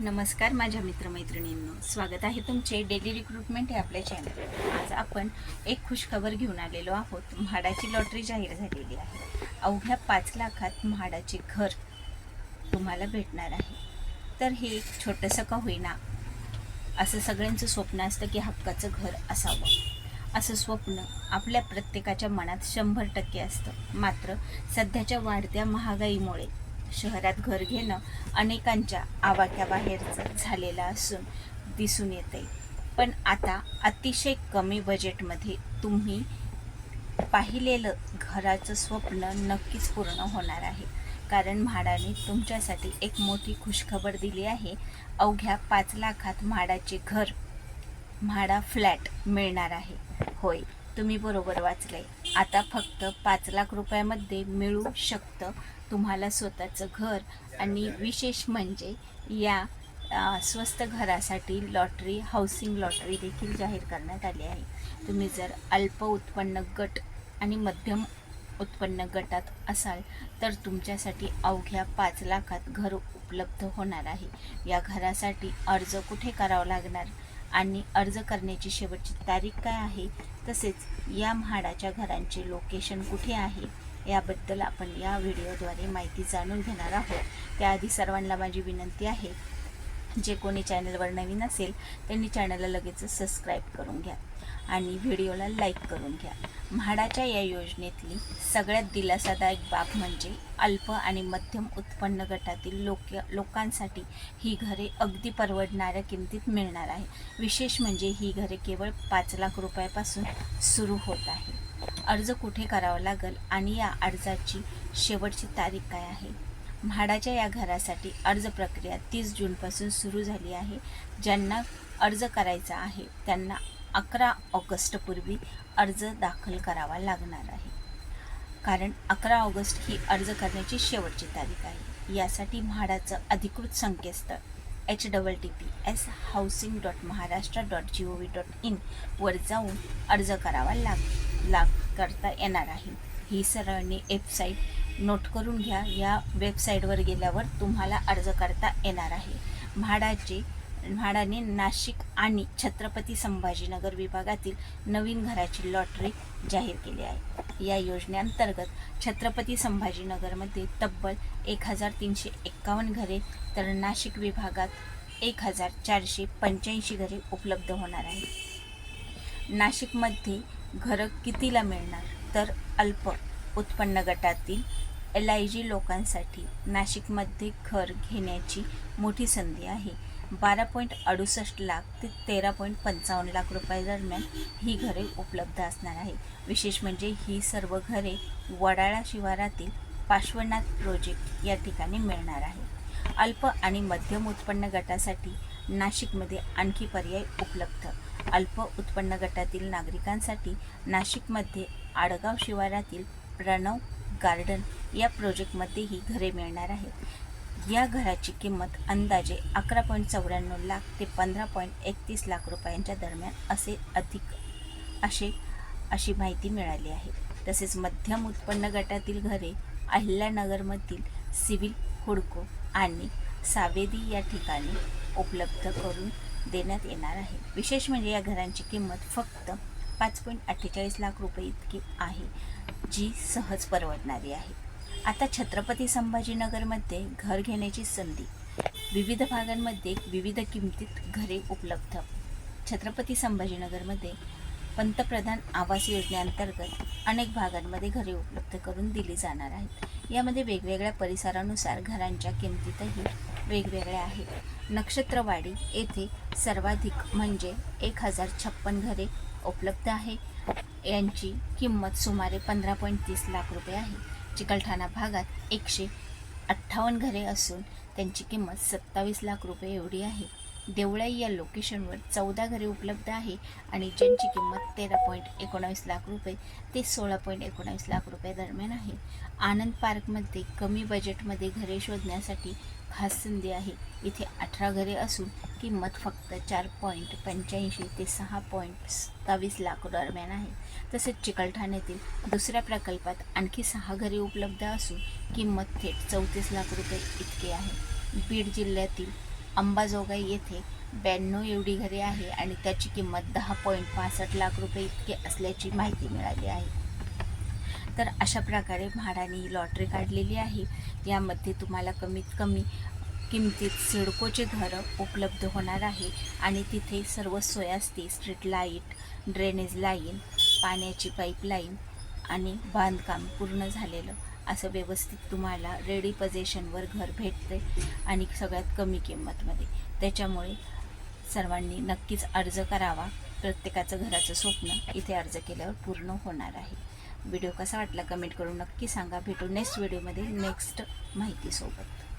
नमस्कार माझ्या मित्रमैत्रिणींनो. स्वागत आहे तुमचे डेली रिक्रुटमेंट हे आपल्या चॅनल आज आपण एक खुशखबर घेऊन आलेलो आहोत. म्हाडाची लॉटरी जाहीर झालेली आहे. अवघ्या पाच लाखात म्हाडाचे घर तुम्हाला भेटणार आहे. तर हे एक छोटंसं का होईना असं सगळ्यांचं स्वप्न असतं की हक्काचं घर असावं. असं स्वप्न आपल्या प्रत्येकाच्या मनात शंभर टक्के असतं. मात्र सध्याच्या वाढत्या महागाईमुळे शहरात घर घेणं अनेकांच्या आवाक्याबाहेरचं झालेलं असून दिसून येते पण आता अतिशय कमी बजेटमध्ये तुम्ही पाहिलेलं घराचं स्वप्न नक्कीच पूर्ण होणार आहे. कारण म्हाडाने तुमच्यासाठी एक मोठी खुशखबर दिली आहे. अवघ्या पाच लाखात म्हाडाचे घर म्हाडा फ्लॅट मिळणार आहे. होय. तुम्ही बरोबर वाचलंय. आता फक्त पाच लाख रुपयामध्ये मिळू शकतं तुम्हाला स्वतःचं घर आणि विशेष म्हणजे या स्वस्त घरासाठी लॉटरी हाऊसिंग लॉटरी देखील जाहीर करण्यात आली आहे. तुम्ही जर अल्प उत्पन्न गट आणि मध्यम उत्पन्न गटात असाल तर तुमच्यासाठी अवघ्या पाच लाखात घर उपलब्ध होणार आहे. या घरासाठी अर्ज कुठे करावा लागणार? आणि अर्ज करण्याची शेवटची तारीख काय आहे तसेच या म्हाडाच्या घरांचे लोकेशन कुठे आहे याबद्दल आपण या व्हिडिओद्वारे माहिती जाणून घेणार आहोत. त्याआधी सर्वांना माझी विनंती आहे जे कोणी चॅनलवर नवीन असेल त्यांनी चॅनलला लगेच सबस्क्राईब करून घ्या आणि व्हिडिओला लाईक करून घ्या. म्हाडाच्या या योजनेतली सगळ्यात दिलासादायक बाब म्हणजे अल्प आणि मध्यम उत्पन्न गटातील लोक लोकांसाठी ही घरे अगदी परवडणाऱ्या किमतीत मिळणार आहे. विशेष म्हणजे ही घरे केवळ पाच लाख रुपयापासून सुरू होत आहे अर्ज कुठे करावा लागेल आणि या अर्जाची शेवटची तारीख काय आहे? म्हाडाच्या या घरासाठी अर्ज प्रक्रिया तीस जूनपासून सुरू झाली आहे. ज्यांना अर्ज करायचा आहे त्यांना अकरा ऑगस्टपूर्वी अर्ज दाखल करावा लागणार आहे. कारण अकरा ऑगस्ट ही अर्ज करण्याची शेवटची तारीख आहे. यासाठी म्हाडाचं अधिकृत संकेतस्थळ H double T P S housing dot Maharashtra dot G O V dot in वर जाऊन अर्ज करावा लाग लाग करता येणार आहे. ही सरळने वेबसाईट नोट करून घ्या. या वेबसाईटवर गेल्यावर तुम्हाला अर्ज करता येणार आहे. म्हाडाचे म्हाडाने नाशिक आणि छत्रपती संभाजीनगर विभागातील नवीन घराची लॉटरी जाहीर केली आहे. या योजनेअंतर्गत छत्रपती संभाजीनगरमध्ये तब्बल एक हजार तीनशे एक्कावन्न घरे तर नाशिक विभागात एक हजार चारशे पंच्याऐंशी घरे उपलब्ध होणार आहे नाशिकमध्ये घरं कितीला मिळणार? तर अल्प उत्पन्न गटातील एल आय जी लोकांसाठी नाशिकमध्ये घर घेण्याची मोठी संधी आहे. बारा पॉईंट अडुसष्ट लाख ते तेरा पॉईंट पंचावन्न लाख रुपये ही घरे उपलब्ध असणार आहे विशेष म्हणजे ही सर्व घरे वडाळा शिवारातील पार्श्वनाथ प्रोजेक्ट या ठिकाणी मिळणार आहे अल्प आणि मध्यम उत्पन्न गटासाठी नाशिकमध्ये आणखी पर्याय उपलब्ध. अल्प उत्पन्न गटातील नागरिकांसाठी नाशिकमध्ये आडगाव शिवारातील प्रणव गार्डन या प्रोजेक्टमध्येही घरे मिळणार आहेत. या घराची किंमत अंदाजे अकरा पॉईंट चौऱ्याण्णव लाख ते पंधरा पॉईंट एकतीस लाख रुपयांच्या दरम्यान असे अधिक असे अशी माहिती मिळाली आहे. तसेच मध्यम उत्पन्न गटातील घरे अहिल्यानगरमधील सिव्हिल हुडको आणि सावेदी या ठिकाणी उपलब्ध करून देण्यात येणार आहे. विशेष म्हणजे या घरांची किंमत फक्त पाच पॉईंट अठ्ठेचाळीस लाख रुपये इतकी आहे जी सहज परवडणारी आहे. आता छत्रपती संभाजीनगरमध्ये घर घेण्याची संधी. विविध भागांमध्ये विविध किमतीत घरे उपलब्ध. छत्रपती संभाजीनगरमध्ये पंतप्रधान आवास योजनेअंतर्गत अनेक भागांमध्ये घरे उपलब्ध करून दिली जाणार आहेत. यामध्ये वेगवेगळ्या परिसरानुसार घरांच्या किमतीतही वेगवेगळ्या आहेत. नक्षत्रवाडी येथे सर्वाधिक म्हणजे एक हजार छप्पन घरे उपलब्ध आहे. यांची किंमत सुमारे पंधरा पॉईंट तीस लाख रुपये आहे. चिकलठाणा भागात एकशे अठ्ठावन्न घरे असून त्यांची किंमत सत्तावीस लाख रुपये एवढी आहे. देवळाई या लोकेशनवर चौदा घरे उपलब्ध आहे आणि ज्यांची किंमत तेरा पॉईंट एकोणावीस लाख रुपये ते सोळा पॉईंट एकोणावीस लाख रुपये दरम्यान आहे. आनंद पार्कमध्ये कमी बजेटमध्ये घरे शोधण्यासाठी खास संधी आहे. इथे अठरा घरे असून किंमत फक्त चार पॉईंट पंच्याऐंशी ते सहा पॉईंट सत्तावीस लाख दरम्यान आहे. तसेच चिकलठाण्यातील दुसऱ्या प्रकल्पात आणखी सहा घरे उपलब्ध असून किंमत थेट चौतीस लाख रुपये इतकी आहे. बीड जिल्ह्यातील अंबाजोगाई येथे ब्याण्णव एवढी घरे आहे आणि त्याची किंमत दहा पॉईंट पासष्ट लाख रुपये इतकी असल्याची माहिती मिळाली आहे. तर अशा प्रकारे म्हाडाने लॉटरी काढलेली आहे. यामध्ये तुम्हाला कमीत कमी किमतीत सिडकोचे घरं उपलब्ध होणार आहे. आणि तिथे सर्व सोय असते. स्ट्रीट लाइट ड्रेनेज लाईन पाण्याची पाईपलाईन आणि बांधकाम पूर्ण झालेलं असं व्यवस्थित तुम्हाला रेडी पोझिशनवर घर भेटते आणि सगळ्यात कमी किंमतमध्ये. त्याच्यामुळे सर्वांनी नक्कीच अर्ज करावा. प्रत्येकाचं घराचं स्वप्न इथे अर्ज केल्यावर पूर्ण होणार आहे. व्हिडिओ कसा वाटला कमेंट करून नक्की सांगा. भेटू नेक्स्ट व्हिडिओमध्ये नेक्स्ट माहितीसोबत.